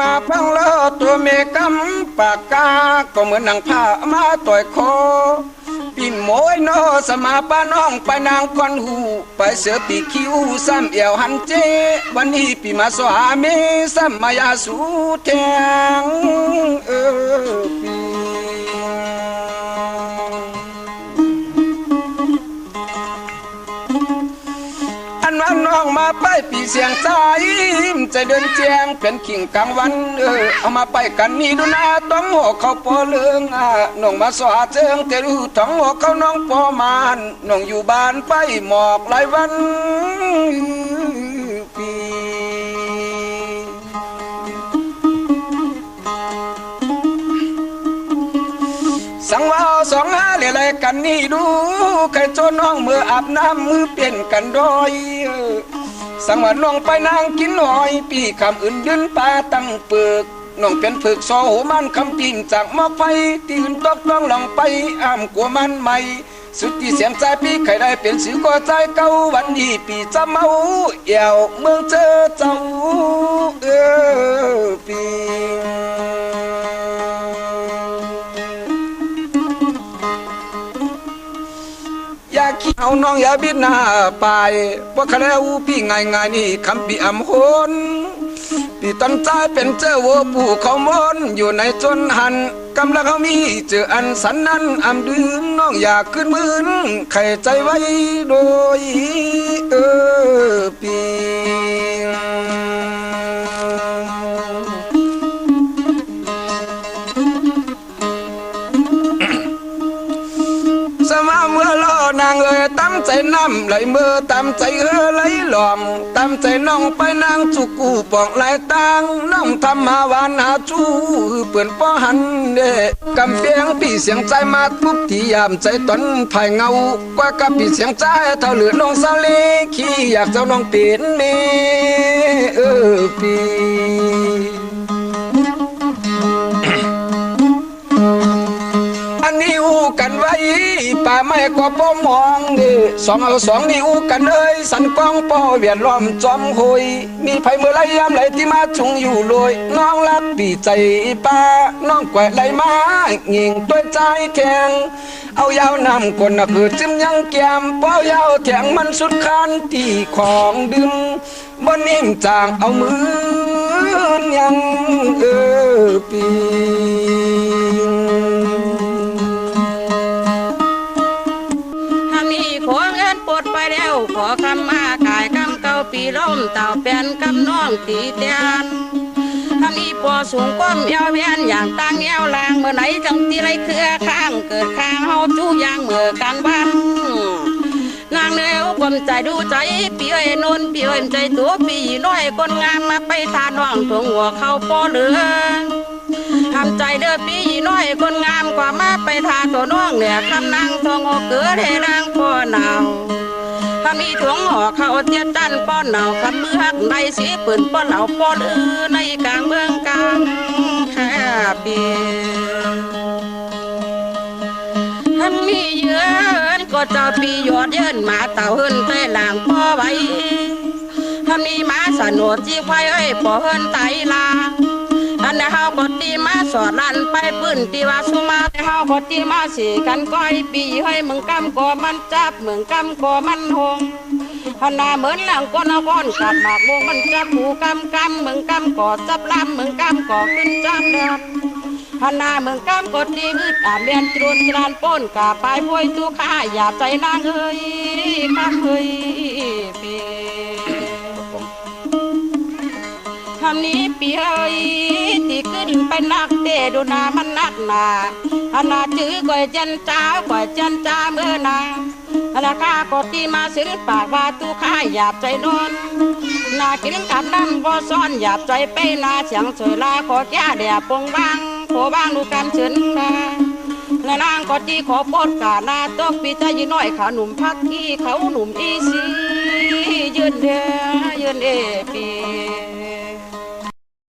นาพังเลอตัวเมกำปากกา ก็เหมือนนางผ้ามาต่อยคอปิ่นโมยโนสมาป้าน้องไปนางคอนหู ไปเสือปีคิวซ้ำเอวหันเจ วันนี้ปีมาสวามีซ้ำมายาสูแทง อันน้องมาไปปีเสียงใจใจเดินแจงเป็นขิงกลางวันเออเอามาไปกันนี่ดูนะต้องหัวเขาปอเลืองอะน้องมาสวาเจิงแต่รู้ท้องหัวเขาน้องปอมานน้องอยู่บ้านไปหมอกหลายวันปี สังว่าสองหาเอะไรกันนี่ดูใครโจนน้องมืออาบน้ำมือเปลี่ยนกันดอยสังว่าน้องไปนางกินหอยปีคำอื่นยืนปลาตั้งเปลือกน้องเป็นผึกซอหูมันคำปิ่งจากมอกไฟตีนตกต้องลองไปอ้ามกลัวมันใหม่สุดที่เสียงใจปีใครได้เป็นสิวก็ใจเก่าวันนี้ปีจะเมาเอี่ยวเมืองเจอเจ้าเออปี เอาน้องอย่าบิดหน้าไปว่าคะแนนอูพี่ง่ายง่ายนี่คำปีอำโหนพี่ต้นใจเป็นเจ้าวัวปู่เขามนอยู่ในจนหันกำลังเขามีเจออันสันนั้นอำดืนน้องอยากขึ้นมืนไข่ใจไว้โดยเออปี น้ำไหลมือตั้มใจเฮอไหลหลอมตั้มใจน้องไปนางจุกูปองไหลตังน้องทำมาวานหาจูเปื่อนป้อหันเดกำเปียงปีเสียงใจมาทุบที่ยามใจตนภายเงากว่ากับปีเสียงใจเท่าเหลือน้องสาวเล็กขี้อยากเจ้าน้องเป็นเมเออปี ก็ป้อมองนี่สองเอาสองนี่อู้กันเอ้ยสันกองป้อเวียนล้อมจอมหุยมีไผเมื่อไรยามไหลที่มาชุงอยู่ลอยน้องรักปีใจป้าน้องแกวไหลมาหญิงตัวใจแข็งเอายาวนำคนน่ะคือจิ้มยังแก้มเป้ายาวแทงมันสุดคันที่ของดึงบนนิ่มจางเอามือยังเออปี องตีเตียนทำนี้ปอสูงก้มเอวเวียนอย่างตั้งเอวลางเมื่อไหนจังตีไรเครือข้างเกิดข้างเฮาจู้ยางเมื่อกันวันนางเนื้อความใจดูใจปีเอ้ยนนปีเอ้ยใจตัวปีน้อยคนงามมาไปทานว่างถวงหัวเข้าปอเหลืองทำใจเด้อพี่น้อยคนงามกว่ามาไปทาตัวน้องเหนี่ยคำนางทองอเกิดให้นางพ่อหนาว ถ้ามีถุงห่อเขาเตียจันป้อนเหนาวคำมือหักในสีปืนป้อนเหล่าป้อนเออในกลางเมืองกลางแค่เบียถ้ามีเยือนก็จ้าปียอดเยินหมาเต่าเฮินใต้หลางพ่อไว้ถ้ามีหมาสนุดจีควายเอ้ยปอเฮินไตลาง อันนี้เฮาก็ตีมาสอดลันไปปืนตีว่าสุมาแต่เฮาก็ตีมาสีกันก้อยปีให้มึงกำก็มันจับมึงกำก็มันหงพันนาเหมือนหลังก้นเอาก้อนกัดหมากวงมันจับผูกำกำมึงกำก็จับลำมึงกำก็ขึ้นจับเดือดพันนามึงกำก็ตีมืดอาเมียนตรุนกรานป้นกาปลายพวยทุกข้าอย่าใจนางเอ้ยข้าเอ้ยปีทำนี้ปีเอ้ยที่ขึ้ นักเตะดูนามันนักหนาอันนาจื้อก่อยจันจ้าก่อยจันจ้าเมื่อนาอันนาข้าก็ตีมาสิงปากว่าตุข้าหยาบใจนอนนากินกับน้ำบ่ซ้อนหยาบใจไปนาเสียงสวยลาขอแก้เดียปงบางขอบางดูกำเฉินนาและนางก็ตีขอปดกานาตกปีใจยีน้อยขาหนุ่มพักที่เขาหนุ่มอีสียืนเดียยืนเอปี